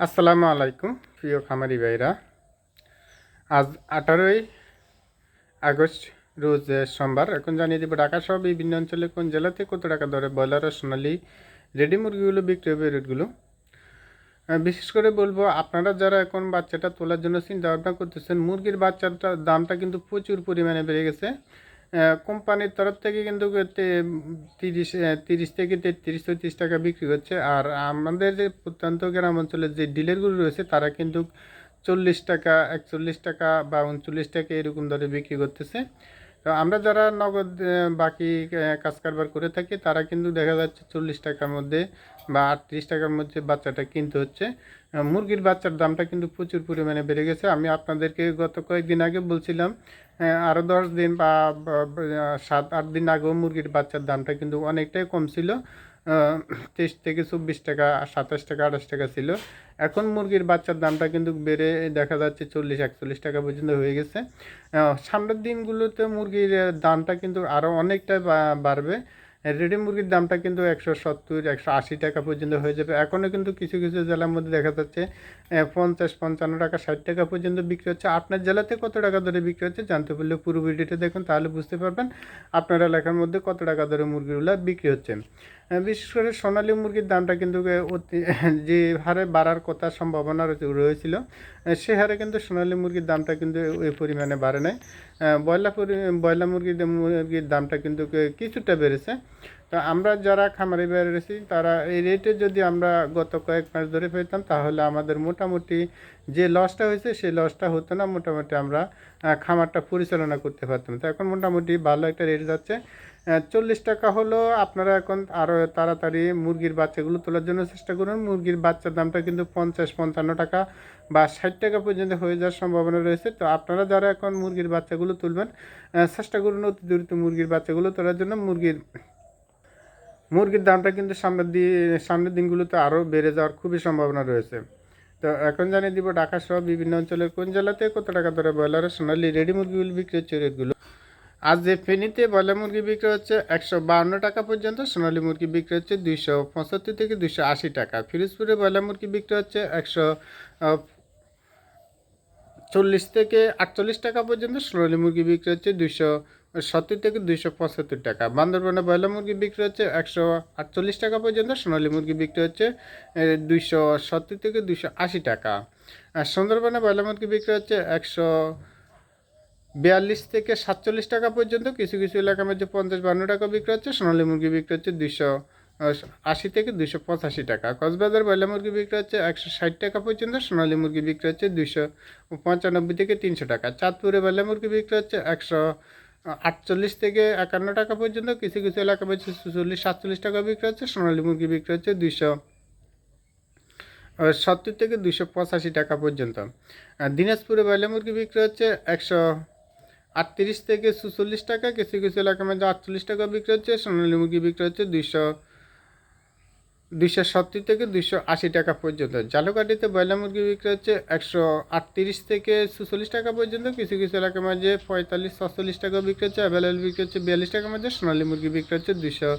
আসসালামু আলাইকুম, প্রিয় খামারি ভাইরা। আজ আঠারোই আগস্ট, রোজ সোমবার। এখন জানিয়ে দেবো ঢাকা সহ বিভিন্ন অঞ্চলে কোন জেলাতে কত টাকা দরে ব্রয়লার ও সোনালি রেডি মুরগিগুলো বিক্রি হবে রেটগুলো? বিশেষ করে বলব, আপনারা যারা এখন বাচ্চাটা তোলার জন্য চিন্তা ভাবনা করতেছেন, মুরগির বাচ্চাটার দামটা কিন্তু প্রচুর পরিমাণে বেড়ে গেছে। কোম্পানির তরফ থেকে কিন্তু তিরিশ তিরিশ থেকে তেত্রিশ, চৌত্রিশ টাকা বিক্রি হচ্ছে। আর আমাদের যে প্রত্যন্ত গ্রাম অঞ্চলের যে ডিলারগুলো রয়েছে, তারা কিন্তু চল্লিশ টাকা, একচল্লিশ টাকা বা উনচল্লিশ টাকা এরকম দরে বিক্রি করতেছে। তো আমরা যারা নগদ বাকি কাজ কারবার করে থাকি, তারা কিন্তু দেখা যাচ্ছে চল্লিশ টাকার মধ্যে বা আটত্রিশ টাকার মধ্যে বাচ্চাটা কিনতে হচ্ছে। মুরগির বাচ্চার দামটা কিন্তু প্রচুর পরিমাণে বেড়ে গেছে। আমি আপনাদেরকে গত কয়েকদিন আগে বলছিলাম আরও দশ দিন বা- সাত, আট দিন আগেও মুরগির বাচ্চার দামটা কিন্তু অনেকটাই কম ছিল। তেইশ থেকে চব্বিশ টাকা, সাতাশ টাকা, আঠাশ টাকা ছিল। এখন মুরগির বাচ্চার দামটা কিন্তু বেড়ে দেখা যাচ্ছে চল্লিশ, একচল্লিশ টাকা পর্যন্ত হয়ে গেছে। সামনের দিনগুলোতে মুরগির দামটা কিন্তু আরও অনেকটাই বাড়বে। রেডি মুরগির দামটা কিন্তু একশো সত্তর, একশো আশি টাকা পর্যন্ত হয়ে যাবে। এখনও কিন্তু কিছু কিছু জেলার মধ্যে দেখা যাচ্ছে পঞ্চাশ, পঞ্চান্ন টাকা, ষাট টাকা পর্যন্ত বিক্রি হচ্ছে। আপনার জেলাতে কত টাকা দরে বিক্রি হচ্ছে জানতে পারলে পুরো ভিডিওটা দেখুন, তাহলে বুঝতে পারবেন আপনার এলাকার মধ্যে কত টাকা ধরে মুরগিগুলো বিক্রি হচ্ছে। বিশেষ করে সোনালী মুরগির দামটা কিন্তু অতি, যে হারে বাড়ার কথা সম্ভাবনা রয়েছে- রয়েছিল সে হারে কিন্তু সোনালী মুরগির দামটা কিন্তু ওই পরিমাণে বাড়ে নাই। ব্রয়লার ব্রয়লার মুরগির মুরগির দামটা কিন্তু কিছুটা বেড়েছে। তো আমরা যারা খামারি খামারে বেড়েছি তারা এই রেটে যদি আমরা গত কয়েক মাস ধরে পেতাম, তাহলে আমাদের মোটামুটি যে লসটা হয়েছে, সেই লসটা হতো না। মোটামুটি আমরা খামারটা পরিচালনা করতে পারতাম। তো এখন মোটামুটি ভালো একটা রেট যাচ্ছে। চল্লিশ টাকা হলো আপনারা এখন আরও তাড়াতাড়ি মুরগির বাচ্চাগুলো তোলার জন্য চেষ্টা করুন। মুরগির বাচ্চার দামটা কিন্তু পঞ্চাশ, পঞ্চান্ন টাকা বা ষাট টাকা পর্যন্ত হয়ে যাওয়ার সম্ভাবনা রয়েছে। তো আপনারা যারা এখন মুরগির বাচ্চাগুলো তুলবেন চেষ্টা করুন অতি দ্রুত মুরগির বাচ্চাগুলো তোলার জন্য। মুরগির মুরগির দামটা কিন্তু সামনের সামনের দিনগুলোতে আরও বেড়ে যাওয়ার খুবই সম্ভাবনা রয়েছে। তো এখন জানিয়ে দিব ঢাকা সহ বিভিন্ন অঞ্চলের কোন জেলাতে কত টাকা ধরে ব্রয়লারের সোনালি রেডি মুরগিগুলো বিক্রি হচ্ছে রেটগুলো? আজ যে ফেনীতে ব্রয়লার মুরগি বিক্রি হচ্ছে একশো বাউন্ন টাকা পর্যন্ত, সোনালী মুরগি বিক্রি হচ্ছে দুইশো পঁচাত্তর থেকে দুইশো আশি টাকা। ফিরোজপুরে ব্রয়লার মুরগি বিক্রি হচ্ছে একশো চল্লিশ থেকে আটচল্লিশ টাকা পর্যন্ত, সোনালী মুরগি বিক্রি হচ্ছে দুইশো সত্তর থেকে দুইশো পঁচাত্তর টাকা। বান্দরবানে ব্রয়লার মুরগি বিক্রি হচ্ছে একশো আটচল্লিশ টাকা পর্যন্ত, সোনালী মুরগি বিক্রি হচ্ছে দুইশো সত্তর থেকে দুইশো আশি টাকা। আর সুন্দরবনে ব্রয়লার মুরগি বিক্রি হচ্ছে একশো বিয়াল্লিশ থেকে সাতচল্লিশ টাকা পর্যন্ত, কিছু কিছু এলাকার মধ্যে পঞ্চাশ বান্ন টাকা বিক্রি হচ্ছে, সোনালী মুরগি বিক্রি হচ্ছে দুইশো আশি থেকে দুইশো পঁচাশি টাকা। কক্সবাজার ব্রয়লার মুরগি বিক্রি হচ্ছে একশো ষাট টাকা পর্যন্ত, সোনালী মুরগি বিক্রি হচ্ছে দুইশো পঁচানব্বই থেকে তিনশো টাকা। চাঁদপুরে ব্রয়লার মুরগি বিক্রি হচ্ছে একশো আটচল্লিশ থেকে একান্ন টাকা পর্যন্ত কিছু কিছু এলাকা মধ্যে চল্লিশ, সাতচল্লিশ টাকা বিক্রি হচ্ছে, সোনালী মুরগি বিক্রি হচ্ছে দুইশো সত্তর থেকে দুশো পঁচাশি টাকা পর্যন্ত। দিনাজপুরে ব্রয়লার মুরগি বিক্রি হচ্ছে একশো আটত্রিশ থেকে সুচল্লিশ টাকা, কিছু কিছু এলাকার মধ্যে আটচল্লিশ টাকা বিক্রি হচ্ছে, সোনালী মুরগি বিক্রি হচ্ছে দুইশো দুইশো সত্তর থেকে দুইশো আশি টাকা পর্যন্ত। জালুকাঠিতে ব্রয়লার মুরগি বিক্রি হচ্ছে একশো আটত্রিশ থেকে চুচল্লিশ টাকা পর্যন্ত। কিছু কিছু এলাকার মাঝে পঁয়তাল্লিশ, ছচল্লিশ টাকা বিক্রি হচ্ছে। অ্যাভেলেবল বিক্রি হচ্ছে বিয়াল্লিশ টাকার মধ্যে সোনালী মুরগি বিক্রি হচ্ছে দুইশো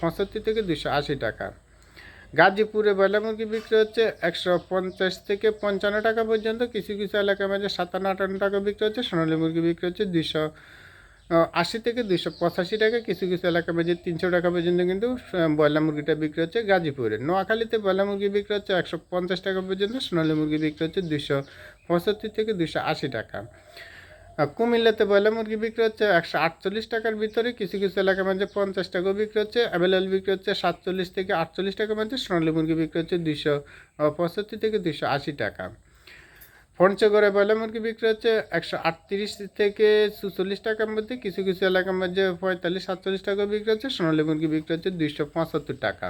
পঁচাত্তর থেকে দুইশো আশি টাকা। গাজীপুরে ব্রয়লার মুরগি বিক্রি হচ্ছে একশো পঞ্চাশ থেকে পঞ্চান্ন টাকা পর্যন্ত। কিছু কিছু এলাকার মাঝে সাতান্ন আটান্ন টাকা বিক্রি হচ্ছে। সোনালী মুরগি বিক্রি হচ্ছে দুইশো আশি থেকে দুশো পঁচাশি টাকা কিছু কিছু এলাকার মাঝে তিনশো টাকা পর্যন্ত কিন্তু ব্রয়লার মুরগিটা বিক্রি হচ্ছে গাজীপুরে। নোয়াখালীতে ব্রয়লার মুরগি বিক্রি হচ্ছে একশো পঞ্চাশ টাকা পর্যন্ত, সোনালী মুরগি বিক্রি হচ্ছে দুশো পঁচাত্তর থেকে দুশো আশি টাকা। কুমিল্লাতে ব্রয়লার মুরগি বিক্রি হচ্ছে একশো আটচল্লিশ টাকার ভিতরে, কিছু কিছু এলাকার মধ্যে পঞ্চাশ টাকাও বিক্রি হচ্ছে, অ্যাভেলেবল বিক্রি হচ্ছে সাতচল্লিশ থেকে আটচল্লিশ টাকার মধ্যে সোনালী মুরগি বিক্রি হচ্ছে দুশো পঁচাত্তর থেকে দুশো আশি টাকা। পঞ্চগড়ে ব্রয়লার মুরগি বিক্রি হচ্ছে একশো আটত্রিশ থেকে চুচল্লিশ টাকার মধ্যে, কিছু কিছু এলাকার মধ্যে পঁয়তাল্লিশ, সাতচল্লিশ টাকা বিক্রি হচ্ছে, সোনালী মুরগি বিক্রি হচ্ছে দুইশো পঁচাত্তর টাকা।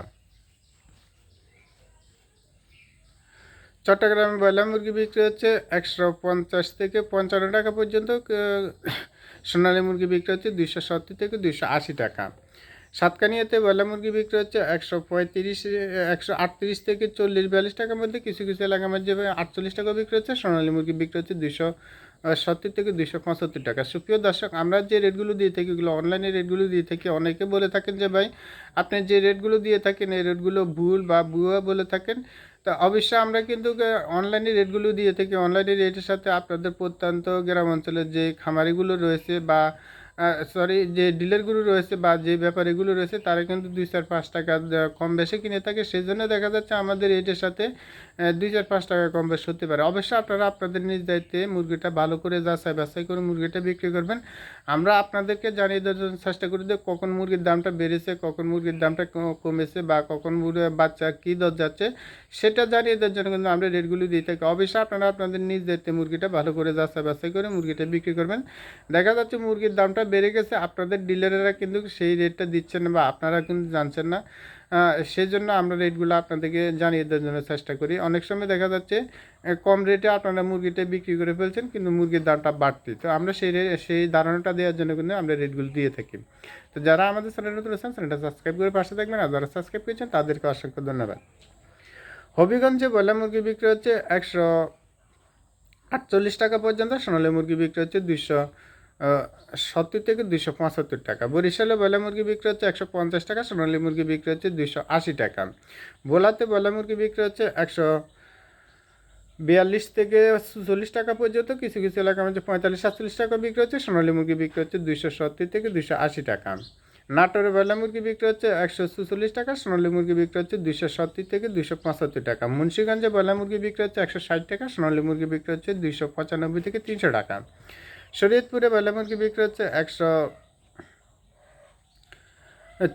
চট্টগ্রামে ব্রয়লার মুরগি বিক্রি হচ্ছে একশো পঞ্চাশ থেকে পঞ্চান্ন টাকা পর্যন্ত সোনালী মুরগি বিক্রি হচ্ছে দুইশো সত্তর থেকে দুইশো আশি টাকা। সাতকানিয়াতে ব্রয়লার মুরগি বিক্রি হচ্ছে একশো পঁয়ত্রিশ, একশো আটত্রিশ থেকে চল্লিশ, বিয়াল্লিশ টাকার মধ্যে। কিছু কিছু এলাকার মধ্যে আটচল্লিশ টাকা বিক্রি হচ্ছে। সোনালী মুরগি বিক্রি হচ্ছে দুশো সত্তর থেকে দুশো পঁচাত্তর টাকা। সুপ্রিয় দর্শক, আমরা যে রেটগুলো দিয়ে থাকি, এগুলো অনলাইনে রেটগুলো দিয়ে থাকি, অনেকে বলে থাকেন যে, ভাই, আপনি যে রেটগুলো দিয়ে থাকেন, এই রেটগুলো ভুল বা ভুয়া বলে থাকেন। তো অবশ্যই আমরা কিন্তু অনলাইনে রেটগুলো দিয়ে থাকি। অনলাইনে রেটের সাথে আপনাদের প্রত্যন্ত গ্রাম অঞ্চলের যে খামারিগুলো রয়েছে বা সরি যে ডিলারগুলো রয়েছে বা যে ব্যাপারীগুলো রয়েছে, তারা কিন্তু দুই চার পাঁচ টাকা কম বেশি কিনে থাকে। সেই জন্য দেখা যাচ্ছে আমাদের রেটের সাথে দুই চার পাঁচ টাকা কম বেশি হতে পারে। অবশ্যই আপনারা আপনাদের নিজ দায়িত্বে মুরগিটা ভালো করে যাচাই বাছাই করে মুরগিটা বিক্রি করবেন। আমরা আপনাদেরকে জানিয়ে দেওয়ার জন্য চেষ্টা করি যে কখন মুরগির দামটা বেড়েছে, কখন মুরগির দামটা কমেছে বা কখন মুরগির বাচ্চা কী দর যাচ্ছে, সেটা জানিয়ে দেওয়ার জন্য কিন্তু আমরা রেটগুলো দিয়ে থাকি। অবশ্যই আপনারা আপনাদের নিজ দায়িত্বে মুরগিটা ভালো করে যাচাই বাছাই করে মুরগিটা বিক্রি করবেন। দেখা যাচ্ছে মুরগির দামটা বেড়ে গেছে আপনাদের ডিলারেরা কিন্তু সেই রেটটা দিচ্ছেন বা আপনারা কিন্তু জানছেন না। আহ, সেই জন্য আমরা রেটগুলো আপনাদেরকে জানিয়ে দেওয়ার জন্য চেষ্টা করি। অনেক সময় দেখা যাচ্ছে কম রেটে আপনারা মুরগিটা বিক্রি করে ফেলছেন কিন্তু মুরগির দামটা বাড়তি। তো আমরা সেই সেই ধারণাটা দেওয়ার জন্য কিন্তু আমরা রেটগুলো দিয়ে থাকি। তো যারা আমাদের চ্যানেল নতুন আছেন চ্যানেলটা সাবস্ক্রাইব করে পাশে থাকবেন আর যারা সাবস্ক্রাইব করেছেন তাদেরকে অসংখ্য ধন্যবাদ। হবিগঞ্জে ব্রয়লার মুরগি বিক্রি হচ্ছে একশো আটচল্লিশ টাকা পর্যন্ত সোনালী মুরগি বিক্রি হচ্ছে দুইশো সত্তর থেকে দুইশো পঁচাত্তর টাকা। বরিশালে বয়লা মুরগি বিক্রি হচ্ছে একশো পঞ্চাশ টাকা, সোনালী মুরগি বিক্রি হচ্ছে দুইশো আশি টাকা। ভোলাতে বয়লা মুরগি বিক্রি হচ্ছে একশো বিয়াল্লিশ থেকে চল্লিশ টাকা পর্যন্ত, কিছু কিছু এলাকার মধ্যে পঁয়তাল্লিশ, সাতচল্লিশ টাকা বিক্রি হচ্ছে, সোনালী মুরগি বিক্রি হচ্ছে দুইশো সত্তর থেকে দুইশো আশি টাকা। নাটোরে বেলা মুরগি বিক্রি হচ্ছে একশো চুচল্লিশ টাকা, সোনালী মুরগি বিক্রি হচ্ছে দুইশো সত্তর থেকে দুইশো পঁচাত্তর টাকা। মুন্সিগঞ্জে বেলা মুরগি বিক্রি হচ্ছে একশো ষাট টাকা, সোনালী মুরগি বিক্রি হচ্ছে দুইশো পঁচানব্বই থেকে তিনশো টাকা। শরীয়তপুরে বেলা মুরগি বিক্রি হচ্ছে? একশো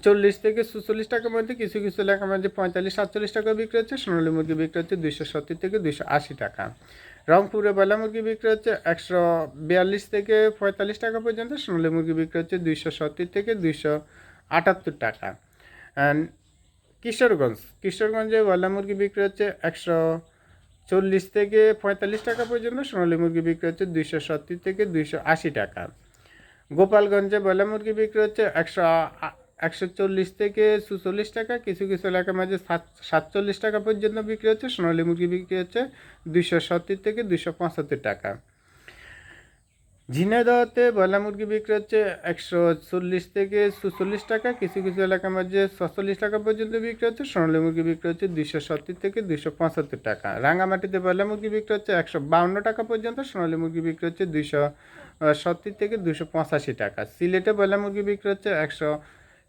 চল্লিশ থেকে সুচল্লিশ টাকার মধ্যে কিছু কিছু এলাকার মধ্যে পঁয়তাল্লিশ, সাতচল্লিশ টাকা বিক্রি হচ্ছে, সোনালী মুরগি বিক্রি হচ্ছে দুইশো সত্তর থেকে দুইশো আশি টাকা। রংপুরে বেলা মুরগি বিক্রি হচ্ছে? একশো বিয়াল্লিশ থেকে পঁয়তাল্লিশ টাকা পর্যন্ত, সোনালী মুরগি বিক্রি হচ্ছে দুইশো সত্তর থেকে দুইশো আটাত্তর টাকা। কিশোরগঞ্জ, কিশোরগঞ্জে বেলা মুরগি বিক্রি হচ্ছে? একশো চল্লিশ থেকে পঁয়তাল্লিশ টাকা পর্যন্ত সোনালী মুরগি বিক্রি হচ্ছে দুইশো সত্তর থেকে দুইশো আশি টাকা। গোপালগঞ্জে ব্রয়লার মুরগি বিক্রি হচ্ছে একশো একশো চল্লিশ থেকে সুচল্লিশ টাকা। কিছু কিছু এলাকার মাঝে সাত- সাতচল্লিশ টাকা পর্যন্ত বিক্রি হচ্ছে। সোনালী মুরগি বিক্রি হচ্ছে দুইশো সত্তর থেকে দুইশো পঁচাত্তর টাকা। ঝিনাইদহতে ব্রয়লার মুরগি বিক্রি হচ্ছে একশো চল্লিশ থেকে সুচল্লিশ টাকা। কিছু কিছু এলাকার মাঝে ছচল্লিশ টাকা পর্যন্ত বিক্রি হচ্ছে। সোনালী মুরগি বিক্রি হচ্ছে দুইশো সত্তর থেকে দুইশো পঁচাত্তর টাকা। রাঙামাটিতে ব্রয়লার মুরগি বিক্রি হচ্ছে একশো বাউন্ন টাকা পর্যন্ত। সোনালী মুরগি বিক্রি হচ্ছে দুইশো সত্তর থেকে দুশো পঁচাশি টাকা। সিলেটে ব্রয়লার মুরগি বিক্রি হচ্ছে একশো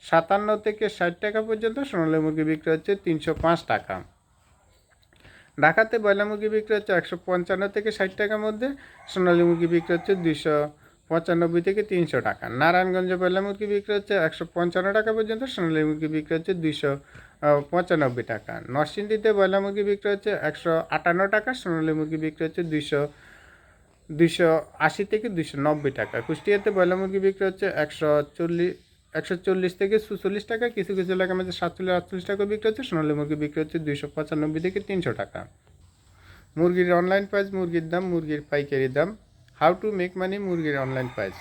সাতান্ন থেকে ষাট টাকা পর্যন্ত। সোনালী মুরগি বিক্রি হচ্ছে তিনশো পাঁচ টাকা। ঢাকাতে ব্রয়লার মুরগি বিক্রি হচ্ছে একশো পঞ্চান্ন থেকে ষাট টাকার মধ্যে, সোনালী মুরগি বিক্রি হচ্ছে দুইশো পঁচানব্বই থেকে তিনশো টাকা। নারায়ণগঞ্জে ব্রয়লার মুরগি বিক্রি হচ্ছে একশো পঞ্চান্ন টাকা পর্যন্ত, সোনালী মুরগি বিক্রি হচ্ছে দুইশো পঁচানব্বই টাকা। নরসিংদীতে ব্রয়লার মুরগি বিক্রি হচ্ছে একশো আটান্ন টাকা, সোনালী মুরগি বিক্রি হচ্ছে দুইশো দুইশো আশি থেকে দুইশো নব্বই টাকা। কুষ্টিয়াতে ব্রয়লার মুরগি বিক্রি হচ্ছে একশো চল্লিশ একশো চল্লিশ থেকে সুচল্লিশ টাকা, কিছু কিছু এলাকার মধ্যে সাতচল্লিশ, আটচল্লিশ টাকা বিক্রি হচ্ছে, সোনালী মুরগি বিক্রি হচ্ছে দুইশো পঁচানব্বই থেকে তিনশো টাকা। মুরগির অনলাইন প্রাইস মুরগির দাম, মুরগির পাইকারি দাম হাউ টু মেক মানি মুরগির অনলাইন প্রাইস